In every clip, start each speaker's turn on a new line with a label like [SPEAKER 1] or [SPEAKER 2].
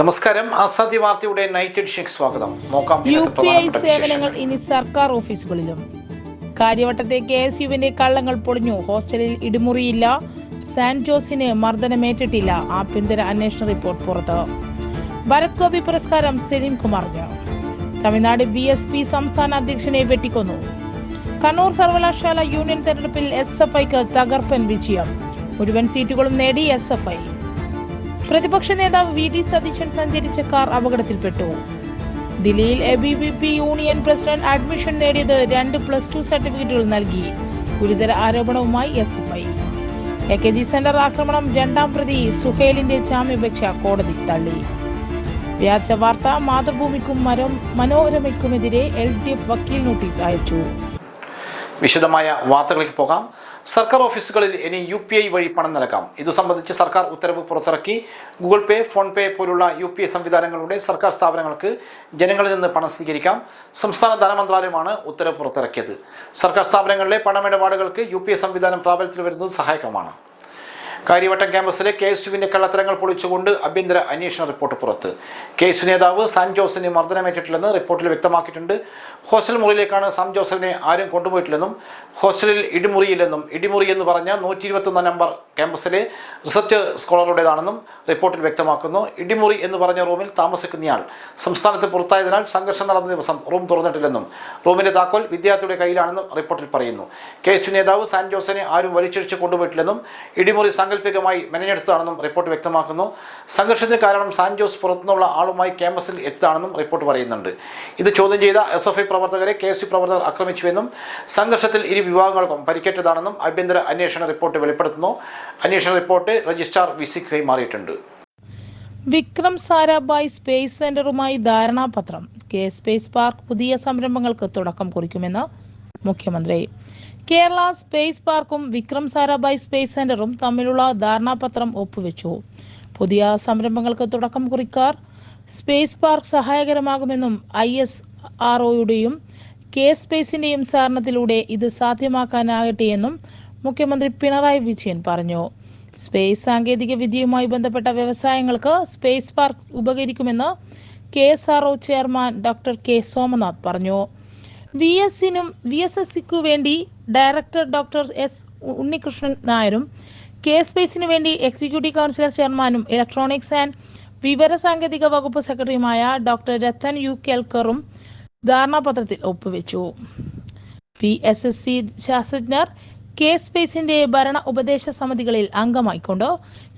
[SPEAKER 1] നമസ്കാരം. ആസാദി വാർത്തയുടെ night edition സ്വാഗതം. നോക്കാം
[SPEAKER 2] യു പി ഐ സേവനങ്ങൾ ഇനി സർക്കാർ ഓഫീസുകളിലും. കാര്യവട്ടത്തെ കെ എസ് യുവിന്റെ കള്ളങ്ങൾ പൊളിഞ്ഞു. ഹോസ്റ്റലിൽ ഇടിമുറിയില്ല. സാൻ ജോസിന് മർദ്ദനമേറ്റിട്ടില്ല. ആഭ്യന്തര അന്വേഷണ റിപ്പോർട്ട് പുറത്ത്. ഭരത് ഗോപി പുരസ്കാരം സെലിം കുമാറിന്. തമിഴ്നാട് ബി എസ് പി സംസ്ഥാന അധ്യക്ഷനെ വെട്ടിക്കൊന്നു. കണ്ണൂർ സർവകലാശാല യൂണിയൻ തെരഞ്ഞെടുപ്പിൽ എസ് എഫ് ഐക്ക് തകർപ്പൻ വിജയം. മുഴുവൻ സീറ്റുകളും നേടി എസ് എഫ് ഐ. പ്രതിപക്ഷ നേതാവ് വി ഡി സതീശൻ സഞ്ചരിച്ച കാർ അപകടത്തിൽപ്പെട്ടു. ദില്ലിയിൽ A B V P union president admission നേടിയത് രണ്ട് പ്ലസ് ടു സർട്ടിഫിക്കറ്റുകൾ നൽകി. ഗുരുതര ആരോപണവുമായി S F I. A K G centre ആക്രമണം രണ്ടാം പ്രതി സുഹേലിന്റെ ജാമ്യാപേക്ഷ കോടതി തള്ളി. വ്യാജ വാർത്ത മാതൃഭൂമിക്കും മരം മനോരമയ്ക്കുമെതിരെ എൽ ഡി എഫ് വക്കീൽ നോട്ടീസ് അയച്ചു.
[SPEAKER 1] വിശദമായ വാർത്തകളിലേക്ക് പോകാം. സർക്കാർ ഓഫീസുകളിൽ ഇനി യു പി ഐ വഴി പണം നൽകാം. ഇതു സംബന്ധിച്ച് സർക്കാർ ഉത്തരവ് പുറത്തിറക്കി. ഗൂഗിൾ പേ ഫോൺ പേ പോലുള്ള യു പി ഐ സംവിധാനങ്ങളുടെ സർക്കാർ സ്ഥാപനങ്ങൾക്ക് ജനങ്ങളിൽ നിന്ന് പണം സ്വീകരിക്കാം. സംസ്ഥാന ധനമന്ത്രാലയമാണ് ഉത്തരവ് പുറത്തിറക്കിയത്. സർക്കാർ സ്ഥാപനങ്ങളിലെ പണമിടപാടുകൾക്ക് യു പി ഐ സംവിധാനം പ്രാബല്യത്തിൽ വരുന്നത് സഹായകമാണ് കാര്യവട്ടം ക്യാമ്പസിലെ കെ എസ് യുവിന്റെ കള്ളത്തരങ്ങൾ പൊളിച്ചുകൊണ്ട് ആഭ്യന്തര അന്വേഷണ റിപ്പോർട്ട് പുറത്ത്. കെ എസ് യു നേതാവ് സാൻ ജോസഫിന് മർദ്ദനമേറ്റിട്ടില്ലെന്ന് റിപ്പോർട്ടിൽ വ്യക്തമാക്കിയിട്ടുണ്ട്. ഹോസ്റ്റൽ മുറിയിലേക്കാണ് സാം ജോസഫിനെ ആരും കൊണ്ടുപോയിട്ടില്ലെന്നും ഹോസ്റ്റലിൽ ഇടിമുറിയില്ലെന്നും ഇടിമുറി എന്ന് പറഞ്ഞ നൂറ്റി ഇരുപത്തൊന്ന് നമ്പർ ക്യാമ്പസിലെ റിസർച്ച് സ്കോളറുടേതാണെന്നും റിപ്പോർട്ടിൽ വ്യക്തമാക്കുന്നു. ഇടിമുറി എന്ന് പറഞ്ഞ റൂമിൽ താമസിക്കുന്നയാൾ സംസ്ഥാനത്ത് പുറത്തായതിനാൽ സംഘർഷം നടന്ന ദിവസം റൂം തുറന്നിട്ടില്ലെന്നും റൂമിന്റെ താക്കോൽ വിദ്യാർത്ഥിയുടെ കയ്യിലാണെന്നും റിപ്പോർട്ടിൽ പറയുന്നു. കെ എസ് യു നേതാവ് സാൻ ജോസിനെ ആരും വലിച്ചിഴിച്ച് കൊണ്ടുപോയിട്ടില്ലെന്നും ഇടിമുറി സാങ്കല്പികമായി മെനഞ്ഞെടുത്തതാണെന്നും റിപ്പോർട്ട് വ്യക്തമാക്കുന്നു. സംഘർഷത്തിന് കാരണം സാൻജോസ് പുറത്തുനിന്നുള്ള ആളുമായി ക്യാമ്പസിൽ എത്തിയതാണെന്നും റിപ്പോർട്ട് പറയുന്നുണ്ട്. ഇത് ചോദ്യം ചെയ്ത എസ് എഫ് ഐ പ്രവർത്തകരെ കെ എസ് യു പ്രവർത്തകർ ആക്രമിച്ചുവെന്നും സംഘർഷത്തിൽ ഇരു വിഭാഗങ്ങൾക്കും പരിക്കേറ്റതാണെന്നും ആഭ്യന്തര അന്വേഷണ റിപ്പോർട്ട് വെളിപ്പെടുത്തുന്നു. അന്വേഷണ റിപ്പോർട്ട് രജിസ്ട്രാർ വി കൈമാറിയിട്ടുണ്ട്
[SPEAKER 2] വിക്രം സാരാഭായ് സ്പേസ് സെന്ററുമായി ധാരണാപത്രം. കെ സ്പേസ് പാർക്ക് പുതിയ സംരംഭങ്ങൾക്ക് തുടക്കം കുറിക്കുമെന്ന് മുഖ്യമന്ത്രി. കേരള സ്പേസ് പാർക്കും വിക്രം സാരാഭായ് സ്പേസ് സെന്ററും തമ്മിലുള്ള ധാരണാപത്രം ഒപ്പുവെച്ചു. പുതിയ സംരംഭങ്ങൾക്ക് തുടക്കം കുറിക്കാർ സ്പേസ് പാർക്ക് സഹായകരമാകുമെന്നും ഐ എസ് ആർ ഒയുടെയും കെ സ്പേസിന്റെയും സഹകരണത്തിലൂടെ ഇത് സാധ്യമാക്കാനാകട്ടെയെന്നും മുഖ്യമന്ത്രി പിണറായി വിജയൻ പറഞ്ഞു. സ്പേസ് സാങ്കേതിക വിദ്യയുമായി ബന്ധപ്പെട്ട വ്യവസായങ്ങൾക്ക് space park ഉപകരിക്കുമെന്ന് K S R O chairman doctor K Somanath പറഞ്ഞു. വി എസിനും വി എസ് എസ് സിക്കു വേണ്ടി ഡയറക്ടർ ഡോക്ടർ എസ് ഉണ്ണികൃഷ്ണൻ നായരും കെ സ്പേസിന് വേണ്ടി എക്സിക്യൂട്ടീവ് കൗൺസിലർ ചെയർമാനും ഇലക്ട്രോണിക്സ് ആൻഡ് വിവര സാങ്കേതിക വകുപ്പ് സെക്രട്ടറിയുമായ ഡോക്ടർ രത്തൻ യു കേൽക്കറും ധാരണാപത്രത്തിൽ ഒപ്പുവെച്ചു. പി എസ് എസ് സി ശാസ്ത്രജ്ഞർ കെ സ്പേസിന്റെ ഭരണ ഉപദേശ സമിതികളിൽ അംഗമായിക്കൊണ്ട്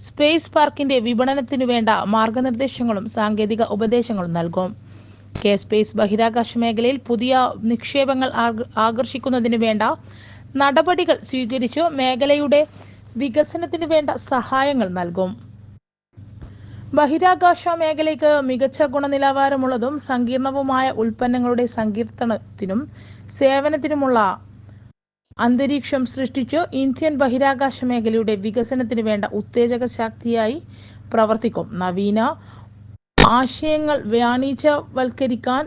[SPEAKER 2] സ്പേസ് പാർക്കിന്റെ വിപണനത്തിനു വേണ്ട മാർഗനിർദ്ദേശങ്ങളും സാങ്കേതിക ഉപദേശങ്ങളും നൽകും. കെ സ്പേസ് ബഹിരാകാശ മേഖലയിൽ പുതിയ നിക്ഷേപങ്ങൾ ആകർ- ആകർഷിക്കുന്നതിന് വേണ്ട നടപടികൾ സ്വീകരിച്ച്. മേഖലയുടെ വികസനത്തിന് വേണ്ട സഹായങ്ങൾ നൽകും. ബഹിരാകാശ മേഖലയ്ക്ക് മികച്ച ഗുണനിലവാരമുള്ളതും സങ്കീർണവുമായ ഉൽപ്പന്നങ്ങളുടെ സങ്കീർത്തനത്തിനും സേവനത്തിനുമുള്ള അന്തരീക്ഷം സൃഷ്ടിച്ച്. ഇന്ത്യൻ ബഹിരാകാശ മേഖലയുടെ വികസനത്തിന് വേണ്ട ഉത്തേജക ശക്തിയായി പ്രവർത്തിക്കും. നവീന ആശയങ്ങൾ വാണിജ്യവൽക്കരിക്കാൻ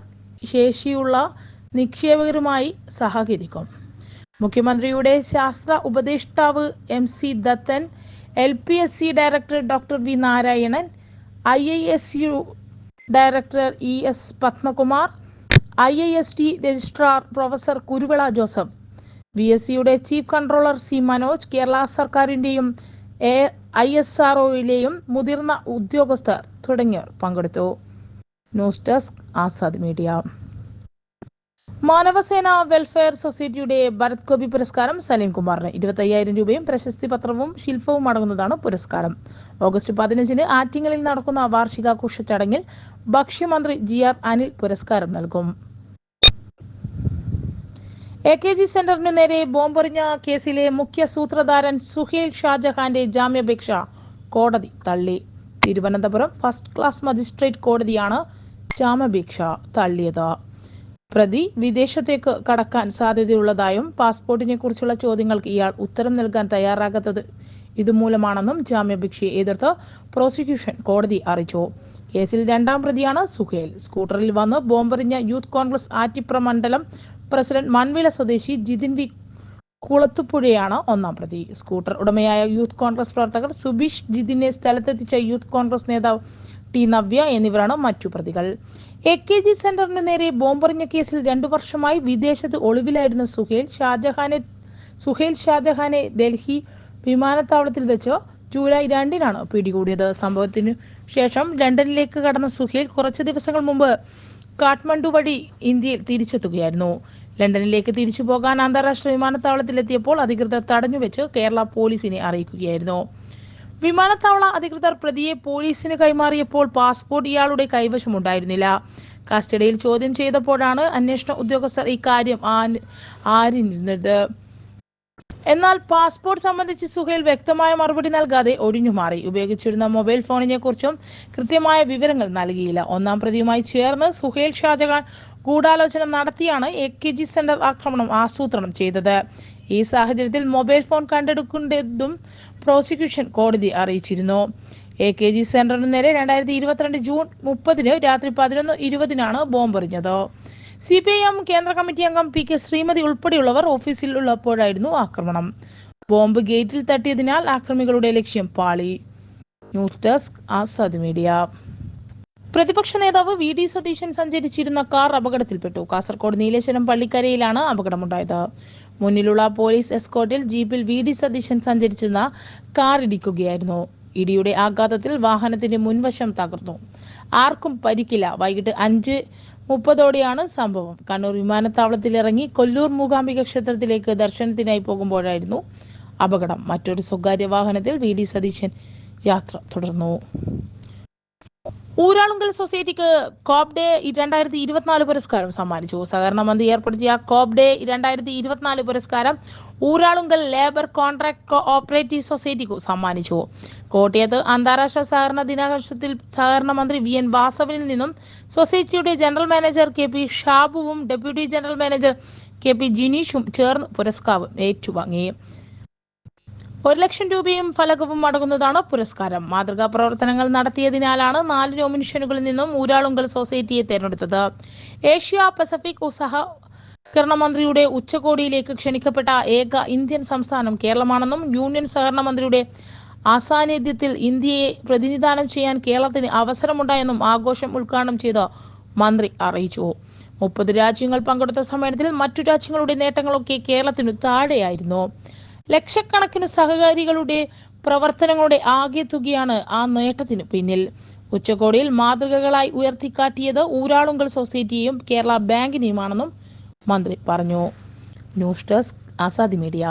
[SPEAKER 2] ശേഷിയുള്ള നിക്ഷേപകരുമായി സഹകരിക്കും. മുഖ്യമന്ത്രിയുടെ ശാസ്ത്ര ഉപദേഷ്ടാവ് M C Dathan L P S C director doctor V Narayanan I I S U director E S Padmakumar I I S T registrar professor Kuruvila Joseph V S സിയുടെ chief controller C Manoj Kerala സർക്കാരിന്റെയും A I S R ഒയിലെയും മുതിർന്ന ഉദ്യോഗസ്ഥർ തുടങ്ങിയവർ പങ്കെടുത്തു. News desk Azad media. Manavasena welfare സൊസൈറ്റിയുടെ ഭരത് ഗോപി പുരസ്കാരം സലീം കുമാറിന് ഇരുപത്തയ്യായിരം രൂപയും പ്രശസ്തി പത്രവും ശില്പവും അടങ്ങുന്നതാണ് പുരസ്കാരം. ഓഗസ്റ്റ് പതിനഞ്ചിന് ആറ്റിങ്ങലിൽ നടക്കുന്ന വാർഷികാഘോഷ ചടങ്ങിൽ ഭക്ഷ്യമന്ത്രി ജി ആർ അനിൽ പുരസ്കാരം നൽകും. എ കെ ജി സെന്ററിനു നേരെ ബോംബെറിഞ്ഞ കേസിലെ മുഖ്യ സൂത്രധാരൻ സുഹേൽ ഷാജഹാന്റെ ജാമ്യാപേക്ഷ കോടതി തള്ളി. തിരുവനന്തപുരം ഫസ്റ്റ് ക്ലാസ് മജിസ്ട്രേറ്റ് കോടതിയാണ് ജാമ്യാപേക്ഷ തള്ളിയത്. പ്രതി വിദേശത്തേക്ക് കടക്കാൻ സാധ്യതയുള്ളതായും പാസ്പോർട്ടിനെ കുറിച്ചുള്ള ചോദ്യങ്ങൾക്ക് ഇയാൾ ഉത്തരം നൽകാൻ തയ്യാറാകാത്തത് ഇതുമൂലമാണെന്നും ജാമ്യാപേക്ഷയെ എതിർത്ത് പ്രോസിക്യൂഷൻ കോടതി അറിയിച്ചു. കേസിൽ രണ്ടാം പ്രതിയാണ് സുഹേൽ. സ്കൂട്ടറിൽ വന്ന് ബോംബെറിഞ്ഞ യൂത്ത് കോൺഗ്രസ് ആറ്റിപ്ര മണ്ഡലം പ്രസിഡന്റ് മൺവില സ്വദേശി ജിതിൻ വി കുളത്തുപുഴയാണ് ഒന്നാം പ്രതി. സ്കൂട്ടർ ഉടമയായ യൂത്ത് കോൺഗ്രസ് പ്രവർത്തകർ സുബീഷ് ജിതിനെ സ്ഥലത്തെത്തിച്ച യൂത്ത് കോൺഗ്രസ് നേതാവ് ടി നവ്യ എന്നിവരാണ് മറ്റു പ്രതികൾ. എ കെ ജി സെന്ററിന് നേരെ ബോംബെറിഞ്ഞ കേസിൽ രണ്ടു വർഷമായി വിദേശത്ത് ഒളിവിലായിരുന്ന സുഹേൽ ഷാജഹാനെ സുഹേൽ ഷാജഹാനെ ഡൽഹി വിമാനത്താവളത്തിൽ വെച്ച് ജൂലൈ രണ്ടിനാണ് പിടികൂടിയത്. സംഭവത്തിനു ശേഷം ലണ്ടനിലേക്ക് കടന്ന സുഹേൽ കുറച്ച് ദിവസങ്ങൾ മുമ്പ് കാഠ്മണ്ഡു വഴി ഇന്ത്യയിൽ തിരിച്ചെത്തുകയായിരുന്നു. ലണ്ടനിലേക്ക് തിരിച്ചു പോകാൻ അന്താരാഷ്ട്ര വിമാനത്താവളത്തിലെത്തിയപ്പോൾ അധികൃതർ തടഞ്ഞുവെച്ച് കേരള പോലീസിനെ അറിയിക്കുകയായിരുന്നു. വിമാനത്താവള അധികൃതർ പ്രതിയെ പോലീസിന് കൈമാറിയപ്പോൾ പാസ്പോർട്ട് ഇയാളുടെ കൈവശമുണ്ടായിരുന്നില്ല. കസ്റ്റഡിയിൽ ചോദ്യം ചെയ്തപ്പോഴാണ് അന്വേഷണ ഉദ്യോഗസ്ഥർ ഇക്കാര്യം ആരിഞ്ഞിരുന്നത്. എന്നാൽ പാസ്പോർട്ട് സംബന്ധിച്ച് സുഹേൽ വ്യക്തമായ മറുപടി നൽകാതെ ഒഴിഞ്ഞുമാറി ഉപയോഗിച്ചിരുന്ന മൊബൈൽ ഫോണിനെ കുറിച്ചും കൃത്യമായ വിവരങ്ങൾ നൽകിയില്ല. ഒന്നാം പ്രതിയുമായി ചേർന്ന് സുഹേൽ ഷാജഹാൻ ഗൂഢാലോചന നടത്തിയാണ് എ കെ ജി സെന്റർ ആക്രമണം ആസൂത്രണം ചെയ്തത്. ഈ സാഹചര്യത്തിൽ മൊബൈൽ ഫോൺ കണ്ടെടുക്കേണ്ടതും പ്രോസിക്യൂഷൻ കോടതി അറിയിച്ചിരുന്നു. എ കെ ജി സെന്ററിന് നേരെ രണ്ടായിരത്തി ഇരുപത്തിരണ്ട് ജൂൺ മുപ്പതിന് രാത്രി പതിനൊന്ന് ഇരുപതിനാണ് ബോംബെറിഞ്ഞത്. സി പി ഐ എം കേന്ദ്ര കമ്മിറ്റി അംഗം പി കെ ശ്രീമതി ഉൾപ്പെടെയുള്ളവർ ഓഫീസിൽ ഉള്ളപ്പോഴായിരുന്നു ആക്രമണം. ബോംബ് ഗേറ്റിൽ തട്ടിയതിനാൽ ആക്രമികളുടെ ലക്ഷ്യം പാളി. News desk Azad media. പ്രതിപക്ഷ നേതാവ് വി ഡി സതീശൻ സഞ്ചരിച്ചിരുന്ന കാർ അപകടത്തിൽപ്പെട്ടു. കാസർകോട് നീലേശ്വരം പള്ളിക്കരയിലാണ് അപകടമുണ്ടായത്. മുന്നിലുള്ള പോലീസ് എസ്കോർട്ടിൽ ജീപ്പിൽ വി ഡി സതീശൻ സഞ്ചരിച്ചിരുന്ന കാർ ഇടിക്കുകയായിരുന്നു. ഇടിയുടെ ആഘാതത്തിൽ വാഹനത്തിന്റെ മുൻവശം തകർന്നു. ആർക്കും പരിക്കില്ല. വൈകിട്ട് അഞ്ച് മുപ്പതോടെയാണ് സംഭവം. കണ്ണൂർ വിമാനത്താവളത്തിൽ ഇറങ്ങി കൊല്ലൂർ മൂകാംബിക ക്ഷേത്രത്തിലേക്ക് ദർശനത്തിനായി പോകുമ്പോഴായിരുന്നു അപകടം. മറ്റൊരു സ്വകാര്യ വാഹനത്തിൽ വി ഡി സതീശൻ യാത്ര തുടർന്നു. ഊരാളുങ്കൽ സൊസൈറ്റിക്ക് കോപ് ഡേ രണ്ടായിരത്തി ഇരുപത്തിനാല് പുരസ്കാരം സമ്മാനിച്ചു. സഹകരണ മന്ത്രി ഏർപ്പെടുത്തിയ കോപ് ഡേ രണ്ടായിരത്തി ഇരുപത്തിനാല് പുരസ്കാരം ഊരാളുങ്കൽ ലേബർ കോൺട്രാക്ട് കോഓപ്പറേറ്റീവ് സൊസൈറ്റിക്കു സമ്മാനിച്ചു. കോട്ടയത്ത് അന്താരാഷ്ട്ര സഹകരണ ദിനാഘോഷത്തിൽ സഹകരണ മന്ത്രി വി എൻ വാസവനിൽ നിന്നും സൊസൈറ്റിയുടെ general manager K P ഷാബുവും deputy general manager K P ജിനീഷും ചേർന്ന് പുരസ്കാരം ഏറ്റുവാങ്ങി. ഒരു ലക്ഷം രൂപയും ഫലകവും അടങ്ങുന്നതാണ് പുരസ്കാരം. മാതൃകാ പ്രവർത്തനങ്ങൾ നടത്തിയതിനാലാണ് നാല് നോമിനേഷനുകളിൽ നിന്നും ഊരാളുങ്കൽ സൊസൈറ്റിയെ തെരഞ്ഞെടുത്തത്. ഏഷ്യ പസഫിക് സഹകരണ മന്ത്രിയുടെ ഉച്ചകോടിയിലേക്ക് ക്ഷണിക്കപ്പെട്ട ഏക ഇന്ത്യൻ സംസ്ഥാനം കേരളമാണെന്നും യൂണിയൻ സഹകരണ മന്ത്രിയുടെ അസാന്നിധ്യത്തിൽ ഇന്ത്യയെ പ്രതിനിധാനം ചെയ്യാൻ കേരളത്തിന് അവസരമുണ്ടായെന്നും ആഘോഷം ഉദ്ഘാടനം ചെയ്ത് മന്ത്രി അറിയിച്ചു. മുപ്പത് രാജ്യങ്ങൾ പങ്കെടുത്ത സമ്മേളനത്തിൽ മറ്റു രാജ്യങ്ങളുടെ നേട്ടങ്ങളൊക്കെ കേരളത്തിനു താഴെയായിരുന്നു. ലക്ഷക്കണക്കിന് സഹകാരികളുടെ പ്രവർത്തനങ്ങളുടെ ആകെ തുകയാണ് ആ നേട്ടത്തിനു പിന്നിൽ. ഉച്ചകോടിയിൽ മാതൃകകളായി ഉയർത്തിക്കാട്ടിയത് ഊരാളുങ്കൽ സൊസൈറ്റിയെയും കേരള ബാങ്കിനെയുമാണെന്നും മന്ത്രി പറഞ്ഞു. News desk Azadi media.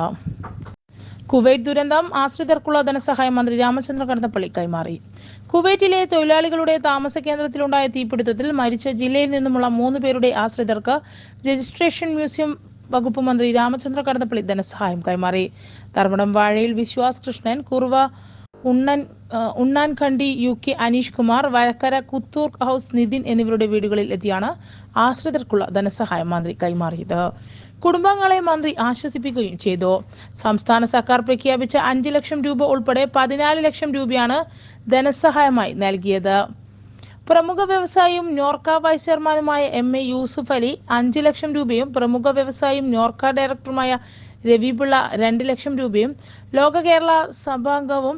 [SPEAKER 2] Kuwait ദുരന്തം ആശ്രിതർക്കുള്ള ധനസഹായം മന്ത്രി രാമചന്ദ്ര കടന്നപ്പള്ളി കൈമാറി. കുവൈറ്റിലെ തൊഴിലാളികളുടെ താമസ കേന്ദ്രത്തിലുണ്ടായ തീപിടുത്തത്തിൽ മരിച്ച ജില്ലയിൽ നിന്നുമുള്ള മൂന്ന് പേരുടെ ആശ്രിതർക്ക് രജിസ്ട്രേഷൻ മ്യൂസിയം വകുപ്പ് മന്ത്രി രാമചന്ദ്ര കടന്നപ്പള്ളി ധനസഹായം കൈമാറി. ധർമ്മടം വാഴയിൽ വിശ്വാസ് കൃഷ്ണൻ കുറുവ ഉണ്ണൻ ഉണ്ണാൻഖണ്ടി U K Aneesh Kumar Vazhakkara Kuthur house Nithin എന്നിവരുടെ വീടുകളിൽ എത്തിയാണ് ആശ്രിതർക്കുള്ള ധനസഹായം മന്ത്രി കൈമാറിയത്. കുടുംബങ്ങളെ മന്ത്രി ആശ്വസിപ്പിക്കുകയും ചെയ്തു. സംസ്ഥാന സർക്കാർ പ്രഖ്യാപിച്ച അഞ്ച് ലക്ഷം രൂപ ഉൾപ്പെടെ പതിനാല് ലക്ഷം രൂപയാണ് ധനസഹായമായി നൽകിയത്. പ്രമുഖ വ്യവസായിയും നോർക്ക വൈസ് ചെയർമാനുമായ എം എ യൂസുഫ് അലി അഞ്ച് ലക്ഷം രൂപയും പ്രമുഖ വ്യവസായിയും നോർക്ക ഡയറക്ടറുമായ രവിപിള്ള രണ്ട് ലക്ഷം രൂപയും ലോക കേരള സഭാംഗവും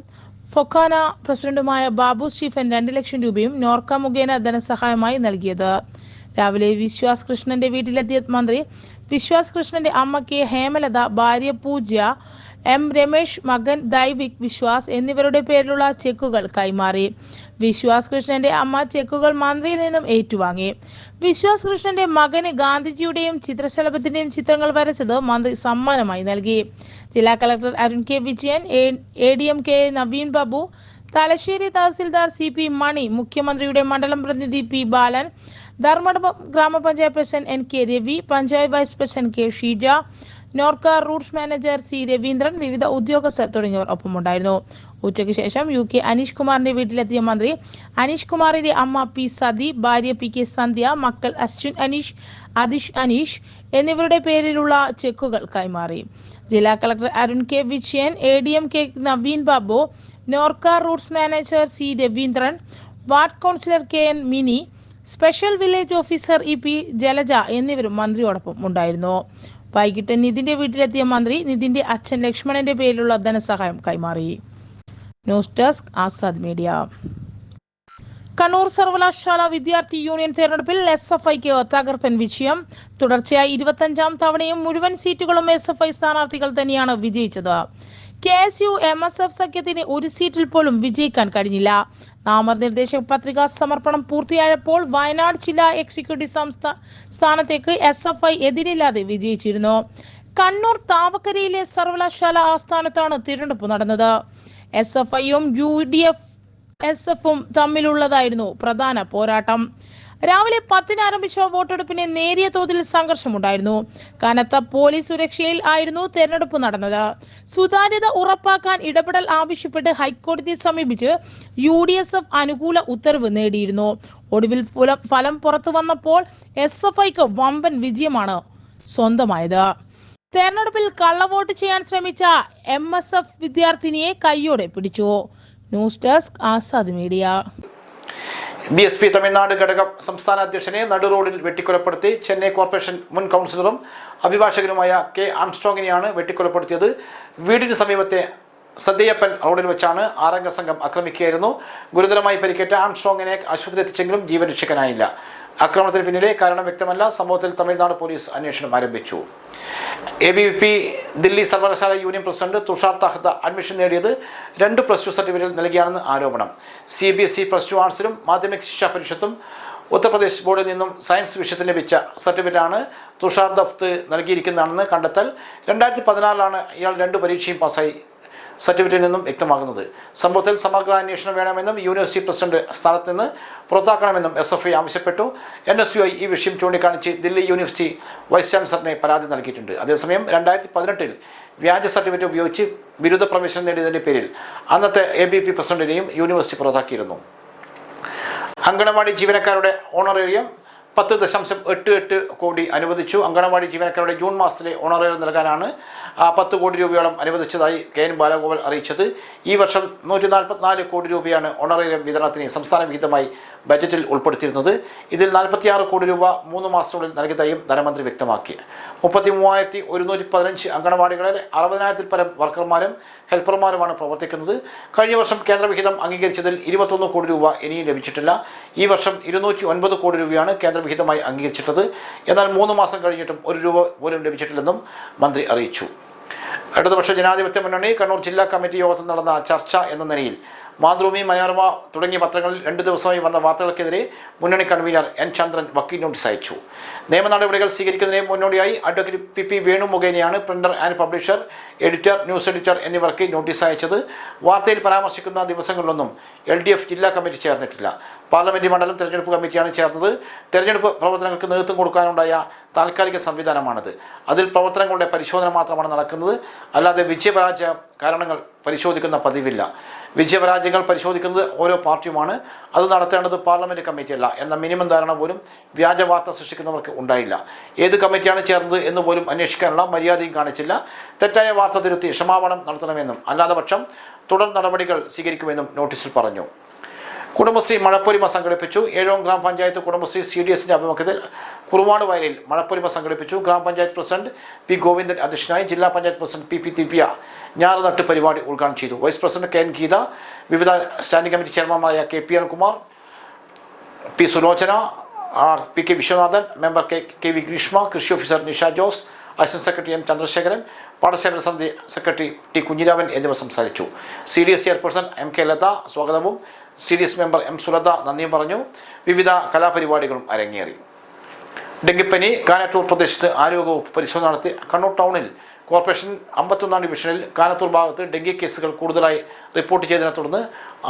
[SPEAKER 2] ഫൊക്കാന പ്രസിഡന്റുമായ ബാബു സ്റ്റീഫൻ രണ്ട് ലക്ഷം രൂപയും നോർക്ക മുഖേന ധനസഹായമായി നൽകിയത്. രാവിലെ വിശ്വാസ് കൃഷ്ണന്റെ വീട്ടിലെത്തിയ മന്ത്രി വിശ്വാസ് കൃഷ്ണന്റെ അമ്മ ഹേമലത ഭാര്യ പൂജ്യ എം രമേശ് മകൻ ദൈവിക് വിശ്വാസ് എന്നിവരുടെ പേരിലുള്ള ചെക്കുകൾ കൈമാറി. വിശ്വാസ് കൃഷ്ണന്റെ അമ്മ ചെക്കുകൾ മന്ത്രിയിൽ നിന്നും ഏറ്റുവാങ്ങി. വിശ്വാസ് കൃഷ്ണന്റെ മകന് ഗാന്ധിജിയുടെയും ചിത്രശലഭത്തിന്റെയും ചിത്രങ്ങൾ വരച്ചത് മന്ത്രി സമ്മാനമായി നൽകി. ജില്ലാ collector Arun K Vijayan A D M K Naveen Babu Thalassery tahsildar C P Mani മുഖ്യമന്ത്രിയുടെ മണ്ഡലം പ്രതിനിധി പി ബാലൻ ധർമ്മടം ഗ്രാമപഞ്ചായത്ത് president N K Ravi panchayat vice president K Sheeja Norka roots manager C Raveendran വിവിധ ഉദ്യോഗസ്ഥർ തുടങ്ങിയവർ ഒപ്പമുണ്ടായിരുന്നു. ഉച്ചയ്ക്ക് ശേഷം യു കെ അനീഷ് കുമാറിന്റെ വീട്ടിലെത്തിയ മന്ത്രി അനീഷ് കുമാറിന്റെ അമ്മ പി സതി ഭാര്യ പി കെ സന്ധ്യ മക്കൾ അശ്വിൻ അനീഷ് അതിഷ് അനീഷ് എന്നിവരുടെ പേരിലുള്ള ചെക്കുകൾ കൈമാറി. ജില്ലാ collector Arun K Vijayan A D M K Naveen Babu Norka roots manager C Raveendran ward councillor K N Mini special village officer E P Jalaja എന്നിവരും മന്ത്രിയോടൊപ്പം ഉണ്ടായിരുന്നു. വൈകിട്ട് നിതിന്റെ വീട്ടിലെത്തിയ മന്ത്രി നിതിന്റെ അച്ഛൻ ലക്ഷ്മണന്റെ പേരിലുള്ള ധനസഹായം കൈമാറി. News desk Azad media. Kannur സർവകലാശാല വിദ്യാർത്ഥി യൂണിയൻ തെരഞ്ഞെടുപ്പിൽ എസ് എഫ് ഐക്ക് തകർപ്പൻ വിജയം. തുടർച്ചയായി ഇരുപത്തഞ്ചാം തവണയും മുഴുവൻ സീറ്റുകളും എസ് എഫ് ഐ സ്ഥാനാർത്ഥികൾ തന്നെയാണ് വിജയിച്ചത്. K S U M S F സഖ്യത്തിന് ഒരു സീറ്റിൽ പോലും വിജയിക്കാൻ കഴിഞ്ഞില്ല. നാമനിർദ്ദേശ പത്രികാ സമർപ്പണം പൂർത്തിയായപ്പോൾ വയനാട് ജില്ലാ എക്സിക്യൂട്ടീവ് സംസ്ഥാന സ്ഥാനത്തേക്ക് എസ് എഫ് ഐ എതിരില്ലാതെ വിജയിച്ചിരുന്നു. കണ്ണൂർ താവക്കരയിലെ സർവകലാശാല ആസ്ഥാനത്താണ് തിരഞ്ഞെടുപ്പ് നടന്നത്. എസ് എഫ് ഐയും യു ഡി എഫ് എസ് എഫും തമ്മിലുള്ളതായിരുന്നു പ്രധാന പോരാട്ടം. രാവിലെ പത്തിന് ആരംഭിച്ച വോട്ടെടുപ്പിന് നേരിയ തോതിൽ സംഘർഷമുണ്ടായിരുന്നു. കനത്ത പോലീസ് സുരക്ഷയിൽ ആയിരുന്നു തെരഞ്ഞെടുപ്പ് നടന്നത്. സുതാര്യത ഉറപ്പാക്കാൻ ഇടപെടൽ ആവശ്യപ്പെട്ട് ഹൈക്കോടതിയെ സമീപിച്ച് യു അനുകൂല ഉത്തരവ് നേടിയിരുന്നു. ഒടുവിൽ ഫലം പുറത്തു വന്നപ്പോൾ എസ് എഫ് ഐക്ക് വമ്പൻ വിജയമാണ് സ്വന്തമായത്. തെരഞ്ഞെടുപ്പിൽ കള്ളവോട്ട് ചെയ്യാൻ ശ്രമിച്ച എം എസ് എഫ് വിദ്യാർത്ഥിനിയെ കൈയോടെ പിടിച്ചു. News desk Azad media.
[SPEAKER 1] B S P Tamil Nadu ഘടകം സംസ്ഥാന അധ്യക്ഷനെ നടുറോഡിൽ വെട്ടിക്കൊലപ്പെടുത്തി ചെന്നൈ കോർപ്പറേഷൻ മുൻ കൗൺസിലറും അഭിഭാഷകനുമായ കെ ആംസ്ട്രോങ്ങിനെയാണ് വെട്ടിക്കൊലപ്പെടുത്തിയത്. വീടിന് സമീപത്തെ സദ്യയപ്പൻ റോഡിൽ വെച്ചാണ് ആറംഗ സംഘം ആക്രമിക്കുകയായിരുന്നു. ഗുരുതരമായി പരിക്കേറ്റ ആംസ്ട്രോങ്ങിനെ ആശുപത്രിയിൽ എത്തിച്ചെങ്കിലും ജീവൻ രക്ഷിക്കാനായില്ല. ആക്രമണത്തിന് പിന്നിലെ കാരണം വ്യക്തമല്ല. സംഭവത്തിൽ തമിഴ്നാട് പോലീസ് അന്വേഷണം ആരംഭിച്ചു. A B V P Delhi സർവകലാശാല യൂണിയൻ പ്രസിഡന്റ് തുഷാർ തഹ്ത അഡ്മിഷൻ നേടിയത് രണ്ട് പ്ലസ് ടു സർട്ടിഫിക്കറ്റ് നൽകിയാണെന്ന് ആരോപണം. C B S E plus two ആർട്സിലും മാധ്യമിക ശിക്ഷാ പരിഷത്തും ഉത്തർപ്രദേശ് ബോർഡിൽ നിന്നും സയൻസ് വിഷയത്തിൽ ലഭിച്ച സർട്ടിഫിക്കറ്റാണ് തുഷാർ ദഫ്ത് നൽകിയിരിക്കുന്നതാണെന്ന് കണ്ടെത്തൽ. രണ്ടായിരത്തി പതിനാലിലാണ് ഇയാൾ രണ്ട് പരീക്ഷയും പാസ്സായി. സർട്ടിഫിക്കറ്റിൽ നിന്നും വ്യക്തമാകുന്നത്. സംഭവത്തിൽ സമഗ്ര അന്വേഷണം വേണമെന്നും യൂണിവേഴ്സിറ്റി പ്രസിഡന്റ് സ്ഥാനത്ത് നിന്ന് പുറത്താക്കണമെന്നും എസ് എഫ് ഐ ആവശ്യപ്പെട്ടു. എൻ എസ് യു ഐ ഈ വിഷയം ചൂണ്ടിക്കാണിച്ച് ദില്ലി യൂണിവേഴ്സിറ്റി വൈസ് ചാൻസലറിനെ പരാതി നൽകിയിട്ടുണ്ട്. അതേസമയം രണ്ടായിരത്തി പതിനെട്ടിൽ വ്യാജ സർട്ടിഫിക്കറ്റ് ഉപയോഗിച്ച് ബിരുദ പ്രവേശനം നേടിയതിന്റെ പേരിൽ അന്നത്തെ എ ബി പി പ്രസിഡന്റിനെയും യൂണിവേഴ്സിറ്റി പുറത്താക്കിയിരുന്നു. അങ്കണവാടി ജീവനക്കാരുടെ ഓണറേറിയം പത്ത് ദശാംശം എട്ട് എട്ട് കോടി അനുവദിച്ചു. അങ്കണവാടി ജീവനക്കാരുടെ ജൂൺ മാസത്തിലെ ഓണറേറിയം നൽകാനാണ് പത്ത് കോടി രൂപയോളം അനുവദിച്ചതായി കെ എൻ ബാലഗോപാൽ അറിയിച്ചത്. ഈ വർഷം നൂറ്റി നാൽപ്പത്തിനാല് കോടി രൂപയാണ് ഓണറേറിയം വിതരണത്തിന് സംസ്ഥാന വിഹിതമായി ബജറ്റിൽ ഉൾപ്പെടുത്തിയിരുന്നത്. ഇതിൽ നാൽപ്പത്തിയാറ് കോടി രൂപ മൂന്ന് മാസത്തിനുള്ളിൽ നൽകിയതായും ധനമന്ത്രി വ്യക്തമാക്കി. മുപ്പത്തി മൂവായിരത്തി ഒരുന്നൂറ്റി പതിനഞ്ച് അംഗനവാടികളിൽ അറുപതിനായിരത്തിൽ പരം വർക്കർമാരും ഹെൽപ്പർമാരുമാണ് പ്രവർത്തിക്കുന്നത്. കഴിഞ്ഞ വർഷം കേന്ദ്രവിഹിതം അംഗീകരിച്ചതിൽ ഇരുപത്തൊന്ന് കോടി രൂപ ഇനിയും ലഭിച്ചിട്ടില്ല. ഈ വർഷം ഇരുന്നൂറ്റി ഒൻപത് കോടി രൂപയാണ് കേന്ദ്രവിഹിതമായി അംഗീകരിച്ചിട്ടുള്ളത്. എന്നാൽ മൂന്ന് മാസം കഴിഞ്ഞിട്ടും ഒരു രൂപ പോലും ലഭിച്ചിട്ടില്ലെന്നും മന്ത്രി അറിയിച്ചു. ഇടതുപക്ഷ ജനാധിപത്യ മുന്നണി കണ്ണൂർ ജില്ലാ കമ്മിറ്റി യോഗത്തിൽ നടന്ന ചർച്ച എന്ന നിലയിൽ മാതൃഭൂമി മനോരമ തുടങ്ങിയ പത്രങ്ങളിൽ രണ്ടു ദിവസമായി വന്ന വാർത്തകൾക്കെതിരെ മുന്നണി കൺവീനർ എൻ ചന്ദ്രൻ വക്കീൽ നോട്ടീസ് അയച്ചു. നിയമ നടപടികൾ സ്വീകരിക്കുന്നതിന് മുന്നോടിയായി അഡ്വക്കേറ്റ് പി പി വേണു മുഖേനയാണ് printer and publisher editor news editor എന്നിവർക്ക് നോട്ടീസ് അയച്ചത്. വാർത്തയിൽ പരാമർശിക്കുന്ന ദിവസങ്ങളിലൊന്നും എൽ ഡി എഫ് ജില്ലാ കമ്മിറ്റി ചേർന്നിട്ടില്ല. പാർലമെന്റ് മണ്ഡലം തെരഞ്ഞെടുപ്പ് കമ്മിറ്റിയാണ് ചേർന്നത്. തെരഞ്ഞെടുപ്പ് പ്രവർത്തനങ്ങൾക്ക് നേതൃത്വം കൊടുക്കാനുണ്ടായ താൽക്കാലിക സംവിധാനമാണിത്. അതിൽ പ്രവർത്തനങ്ങളുടെ പരിശോധന മാത്രമാണ് നടക്കുന്നത്. അല്ലാതെ വിജയപരാജയ കാരണങ്ങൾ പരിശോധിക്കുന്ന പതിവില്ല. വിജയപരാജയങ്ങൾ പരിശോധിക്കുന്നത് ഓരോ പാർട്ടിയുമാണ്. അത് നടത്തേണ്ടത് പാർലമെന്റ് കമ്മിറ്റിയല്ല. എന്ന മിനിമം ധാരണ പോലും വ്യാജ വാർത്ത സൃഷ്ടിക്കുന്നവർക്ക് ഉണ്ടായില്ല. ഏത് കമ്മിറ്റിയാണ് ചേർന്നത് എന്ന് പോലും അന്വേഷിക്കാനുള്ള മര്യാദയും കാണിച്ചില്ല. തെറ്റായ വാർത്ത തിരുത്തി ക്ഷമാപണം നടത്തണമെന്നും അല്ലാതെ പക്ഷം തുടർ നടപടികൾ സ്വീകരിക്കുമെന്നും നോട്ടീസിൽ പറഞ്ഞു. കുടുംബശ്രീ മഴപ്പൊലിമ സംഘടിപ്പിച്ചു. ഏഴോം ഗ്രാമപഞ്ചായത്ത് കുടുംബശ്രീ സി ഡി എസിന്റെ ആഭിമുഖ്യത്തിൽ കുറുവാട് വയലിൽ മഴപ്പൊലിമ സംഘടിപ്പിച്ചു. ഗ്രാമപഞ്ചായത്ത് പ്രസിഡന്റ് പി ഗോവിന്ദൻ അധ്യക്ഷനായി ജില്ലാ panchayat president P P Divya ഞാറുനട്ട് പരിപാടി ഉദ്ഘാടനം ചെയ്തു. Vice president K N Geetha വിവിധ standing committee ചെയർമാൻമാരായ K P Anilkumar P Sulochana R P K Viswanathan member K K V Greeshma കൃഷി officer Nisha Jose assistant secretary M Chandrasekharan പാഠശേഖര സമിതി secretary T Kunhiraman എന്നിവർ സംസാരിച്ചു. C D S chairperson M K Latha സ്വാഗതവും C D S member M Sulatha നന്ദിയും പറഞ്ഞു. വിവിധ കലാപരിപാടികളും അരങ്ങേറി. ഡെങ്കിപ്പനി കാനത്തൂർ പ്രദേശത്ത് ആരോഗ്യവകുപ്പ് പരിശോധന നടത്തി. കണ്ണൂർ ടൗണിൽ കോർപ്പറേഷൻ അമ്പത്തൊന്നാം ഡിവിഷനിൽ കാനത്തൂർ ഭാഗത്ത് ഡെങ്കി കേസുകൾ കൂടുതലായി റിപ്പോർട്ട് ചെയ്തതിനെ തുടർന്ന്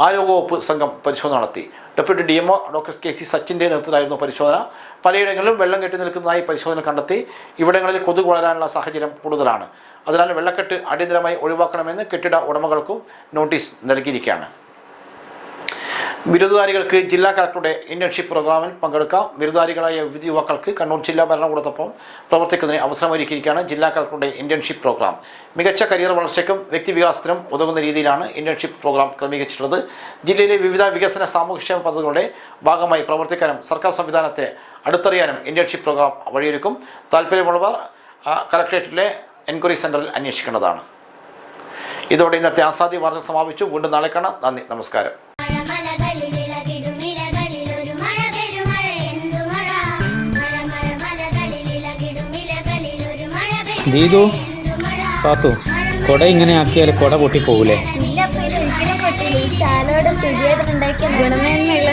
[SPEAKER 1] ആരോഗ്യവകുപ്പ് സംഘം പരിശോധന നടത്തി. Deputy D MO doctor K C സച്ചിന്റെ നേതൃത്വത്തിലായിരുന്നു പരിശോധന. പലയിടങ്ങളിലും വെള്ളം കെട്ടി നിൽക്കുന്നതായി പരിശോധന കണ്ടെത്തി. ഇവിടങ്ങളിൽ കൊതുക് വളരാനുള്ള സാഹചര്യം കൂടുതലാണ്. അതിനാൽ വെള്ളക്കെട്ട് അടിയന്തരമായി ഒഴിവാക്കണമെന്ന് കെട്ടിട ഉടമകൾക്കും നോട്ടീസ് നൽകിയിരിക്കുകയാണ്. ബിരുദധാരികൾക്ക് ജില്ലാ കളക്ടറുടെ ഇന്റേൺഷിപ്പ് പ്രോഗ്രാമിൽ പങ്കെടുക്കാം. ബിരുദധാരികളായ വിവിധ യുവാക്കൾക്ക് കണ്ണൂർ ജില്ലാ ഭരണകൂടത്തൊപ്പം പ്രവർത്തിക്കുന്നതിന് അവസരമൊരുക്കിയിരിക്കുകയാണ് ജില്ലാ കളക്ടറുടെ ഇന്റേൺഷിപ്പ് പ്രോഗ്രാം. മികച്ച കരിയർ വളർച്ചയ്ക്കും വ്യക്തിവികാസത്തിനും ഉതകുന്ന രീതിയിലാണ് ഇന്റേൺഷിപ്പ് പ്രോഗ്രാം ക്രമീകരിച്ചിട്ടുള്ളത്. ജില്ലയിലെ വിവിധ വികസന സാമൂഹ്യക്ഷേമ പദ്ധതികളുടെ ഭാഗമായി പ്രവർത്തിക്കാനും സർക്കാർ സംവിധാനത്തെ അടുത്തറിയാനും ഇന്റേൺഷിപ്പ് പ്രോഗ്രാം വഴിയൊരുക്കും. താല്പര്യമുള്ളവർ കളക്ടറേറ്റിലെ എൻക്വയറി സെന്ററിൽ അന്വേഷിക്കേണ്ടതാണ്. ഇതോടെ ഇന്നത്തെ ആസാദി വാർത്തകൾ സമാപിച്ചു. വീണ്ടും നാളെ കാണാം. നന്ദി. നമസ്കാരം.
[SPEAKER 3] ദീതു പാത്തു കൊട ഇങ്ങനെ ആക്കിയാൽ കുട പൊട്ടിപ്പോകൂലേ?
[SPEAKER 4] ഇല്ല ഇത് ഒരിക്കലും ഉണ്ടാക്കിയ ഗുണമേന്മയുള്ള